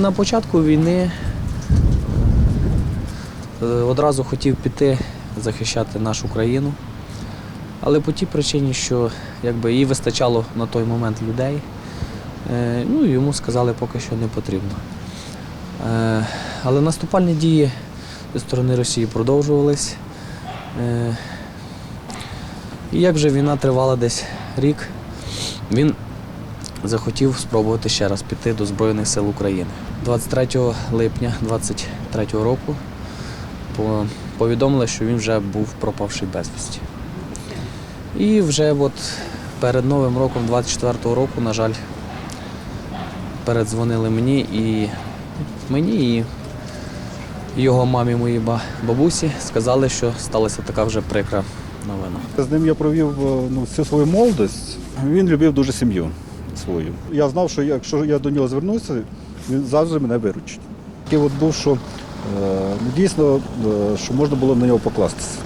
На початку війни е, одразу хотів піти захищати нашу країну, але по тій причині, що якби, їй вистачало на той момент людей, е, ну йому сказали, поки що не потрібно. Е, Але наступальні дії зі сторони Росії продовжувались. І як вже війна тривала десь рік, він захотів спробувати ще раз піти до Збройних сил України. 23 липня 23 року повідомили, що він вже був пропавший безвісті. І вже от перед Новим роком 24 року, на жаль, передзвонили мені і мені і його мамі, моїй бабусі, сказали, що сталася така вже прикра новина. З ним я провів е, ну, всю свою молодість. Він любив дуже сім'ю свою. Я знав, що якщо я до нього звернуся, він завжди мене виручить. Такий от був, що е, ну, дійсно, е, що можна було на нього покластися.